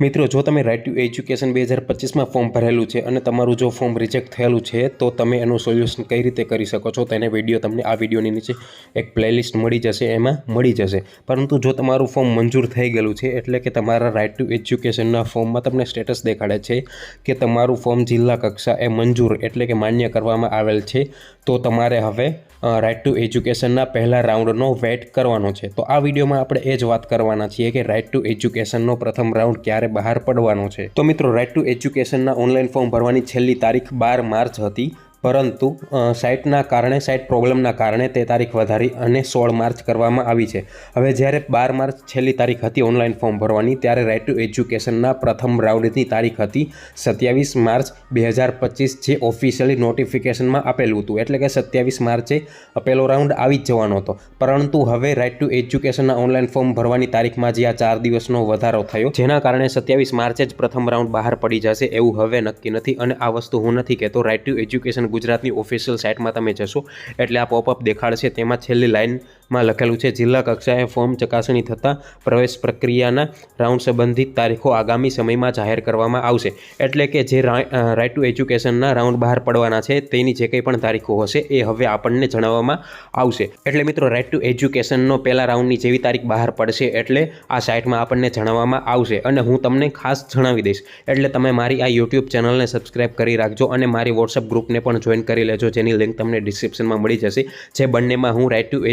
મિત્રો, જો તમે રાઇટ ટુ એજ્યુકેશન બે હજાર પચીસમાં ફોર્મ ભરેલું છે અને તમારું જો ફોર્મ રિજેક્ટ થયેલું છે, તો તમે એનું સોલ્યુશન કઈ રીતે કરી શકો છો? તેને વીડિયો તમને આ વિડીયોની નીચે એક પ્લેલિસ્ટ મળી જશે, એમાં મળી જશે. પરંતુ જો તમારું ફોર્મ મંજૂર થઈ ગયેલું છે, એટલે કે તમારા રાઇટ ટુ એજ્યુકેશનના ફોર્મમાં તમને સ્ટેટસ દેખાડે છે કે તમારું ફોર્મ જિલ્લા કક્ષા એ મંજૂર એટલે કે માન્ય કરવામાં આવેલ છે, તો તમારે હવે રાઇટ ટુ એજ્યુકેશનના પહેલા રાઉન્ડનો વેટ કરવાનો છે. તો આ વિડીયોમાં આપણે એ જ વાત કરવાના છીએ કે રાઇટ ટુ એજ્યુકેશનનો પ્રથમ રાઉન્ડ ક્યારે બહાર પડવાનો છે. તો મિત્રો રાઇટ ટુ એજ્યુકેશનના ઓનલાઈન ફોર્મ ભરવાની છેલ્લી તારીખ બાર માર્ચ હતી. પરંતુ સાઇટના કારણે સાઇટ પ્રોબ્લેમના કારણે તે તારીખ વધારી અને સોળ માર્ચ કરવામાં આવી છે. હવે જ્યારે બાર માર્ચ છેલ્લી તારીખ હતી ઓનલાઈન ફોર્મ ભરવાની, ત્યારે રાઇટ ટુ એજ્યુકેશનના પ્રથમ રાઉન્ડની તારીખ હતી સત્યાવીસ માર્ચ બે હજાર પચીસ, જે ઓફિશિયલી નોટિફિકેશનમાં આપેલું હતું. એટલે કે સત્યાવીસ માર્ચે પહેલો રાઉન્ડ આવી જ જવાનો હતો. પરંતુ હવે રાઇટ ટુ એજ્યુકેશનના ઓનલાઈન ફોર્મ ભરવાની તારીખમાં જે આ ચાર દિવસનો વધારો થયો, જેના કારણે સત્યાવીસ માર્ચે જ પ્રથમ રાઉન્ડ બહાર પડી જશે એવું હવે નક્કી નથી અને આ વસ્તુ હું નથી કહેતો. રાઇટ ટુ એજ્યુકેશન ગુજરાતની ઓફિશિયલ સાઇટમાં તમે જશો એટલે આ પોપઅપ દેખાડશે. તેમાં છેલ્લી લાઇનમાં લખેલું છે, જિલ્લા કક્ષાએ ફોર્મ ચકાસણી થતાં પ્રવેશ પ્રક્રિયાના રાઉન્ડ સંબંધિત તારીખો આગામી સમયમાં જાહેર કરવામાં આવશે. એટલે કે જે રાઇટ ટુ એજ્યુકેશનના રાઉન્ડ બહાર પડવાના છે, તેની જે કંઈ પણ તારીખો હશે, એ હવે આપણને જણાવવામાં આવશે. એટલે મિત્રો રાઇટ ટુ એજ્યુકેશનનો પહેલા રાઉન્ડની જેવી તારીખ બહાર પડશે એટલે આ સાઇટમાં આપણને જણાવવામાં આવશે. અને હું તમને ખાસ જણાવી દઈશ. એટલે તમે મારી આ યુટ્યુબ ચેનલને સબસ્ક્રાઇબ કરી રાખજો અને મારી વોટ્સઅપ ગ્રુપને પણ જોઈન કરી લેજો. જેની લિંક તમને ડિસ્ક્રિપ્શનમાં મળી જશે. જે બંનેમાં હું રાઇટ ટુ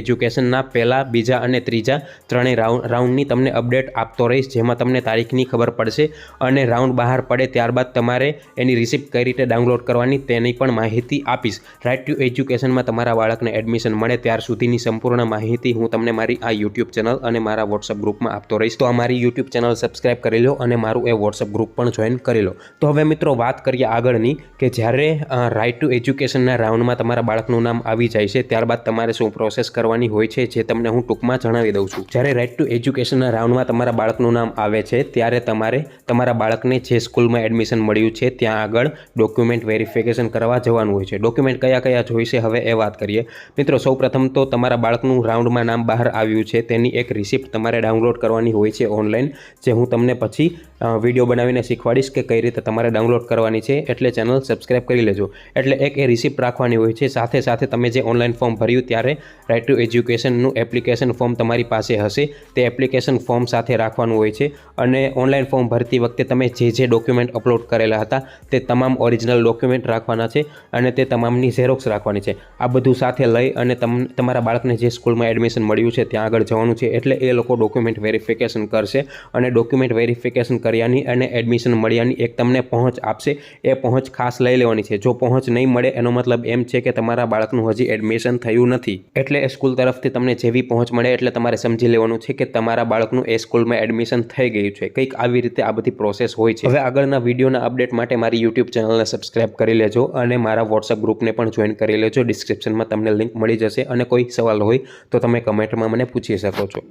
એજ્યુકેશનના પહેલાં, બીજા અને ત્રીજા ત્રણેય રાઉન્ડ રાઉન્ડની તમને અપડેટ આપતો રહીશ, જેમાં તમને તારીખની ખબર પડશે અને રાઉન્ડ બહાર પડે ત્યારબાદ તમારે એની રિસિપ્ટ કઈ રીતે ડાઉનલોડ કરવાની તેની પણ માહિતી આપીશ. રાઇટ ટુ એજ્યુકેશનમાં તમારા બાળકને એડમિશન મળે ત્યાર સુધીની સંપૂર્ણ માહિતી હું તમને મારી આ યુટ્યુબ ચેનલ અને મારા વોટ્સઅપ ગ્રુપમાં આપતો રહીશ. તો આ મારી યુટ્યુબ ચેનલ સબસ્ક્રાઇબ કરી લો અને મારું એ વોટ્સઅપ ગ્રુપ પણ જોઈન કરી લો. તો હવે મિત્રો વાત કરીએ આગળની કે જ્યારે રાઇટ ટુ એજ્યુકેશનના રાઉન્ડમાં તમારા બાળકનું નામ આવી જાય છે, ત્યારબાદ તમારે શું પ્રોસેસ કરવાની હોય છે જે તમને હું ટૂંકમાં જણાવી દઉં છું. જ્યારે રાઇટ ટુ એજ્યુકેશનના રાઉન્ડમાં તમારા બાળકનું નામ આવે છે, ત્યારે તમારે તમારા બાળકને જે સ્કૂલમાં એડમિશન મળ્યું છે, ત્યાં આગળ ડોક્યુમેન્ટ વેરિફિકેશન કરવા જવાનું હોય છે. ડોક્યુમેન્ટ કયા કયા જોઈશે, હવે એ વાત કરીએ. મિત્રો, સૌપ્રથમ તો તમારા બાળકનું રાઉન્ડમાં નામ બહાર આવ્યું છે, તેની એક રિસિપ્ટ તમારે ડાઉનલોડ કરવાની હોય છે ઓનલાઈન જે હું તમને પછી વીડિયો બનાવીને શીખવાડીશ કે કઈ રીતે તમારે ડાઉનલોડ કરવાની છે, એટલે ચેનલ સબસ્ક્રાઈબ કરી લેજો. એટલે એક એ રિસિપ્ટ રાખવાની હોય છે, સાથે સાથે તમે જે ઓનલાઈન ફોર્મ ભર્યું ત્યારે રાઇટ ટુ એજ્યુકેશનનું એપ્લિકેશન ફોર્મ તમારી પાસે હશે. તે એપ્લિકેશન ફોર્મ સાથે રાખવાનું હોય છે અને ઓનલાઈન ફોર્મ ભરતી વખતે તમે જે જે ડોક્યુમેન્ટ અપલોડ કરેલા હતા, તે તમામ ઓરિજિનલ ડોક્યુમેન્ટ રાખવાના છે અને તે તમામની ઝેરોક્સ રાખવાની છે. આ બધું સાથે લઈ અને તમ, તમારા બાળકને જે સ્કૂલમાં એડમિશન મળ્યું છે, ત્યાં આગળ જવાનું છે, એટલે એ લોકો ડોક્યુમેન્ટ વેરિફિકેશન કરશે અને ડોક્યુમેન્ટ વેરિફિકેશન કર્યાની અને એડમિશન મળ્યાની એક તમને પહોંચ આપશે. એ પહોંચ ખાસ લઈ લેવાની છે. જો પહોંચ નહીં મળે, એનો મતલબ એમ છે કે તમારા બાળકનું હજી એડમિશન થયું નથી. એટલે એ સ્કૂલ તરફથી તમને જેવી પહોંચ મળે એટલે તમારે સમજી લેવાનું છે કે તમારા બાળકનું એ સ્કૂલમાં એડમિશન થઈ ગયું છે. કંઈક આવી રીતે આ બધી પ્રોસેસ હોય છે. હવે આગળના વિડીયોના અપડેટ માટે મારી યુટ્યુબ ચેનલને સબસ્ક્રાઇબ કરી લેજો અને મારા વોટ્સઅપ ગ્રુપને પણ જોઈન કરી લેજો. ડિસ્ક્રિપ્શનમાં તમને લિંક મળી જશે અને કોઈ સવાલ હોય તો તમે કમેન્ટમાં મને પૂછી શકો છો.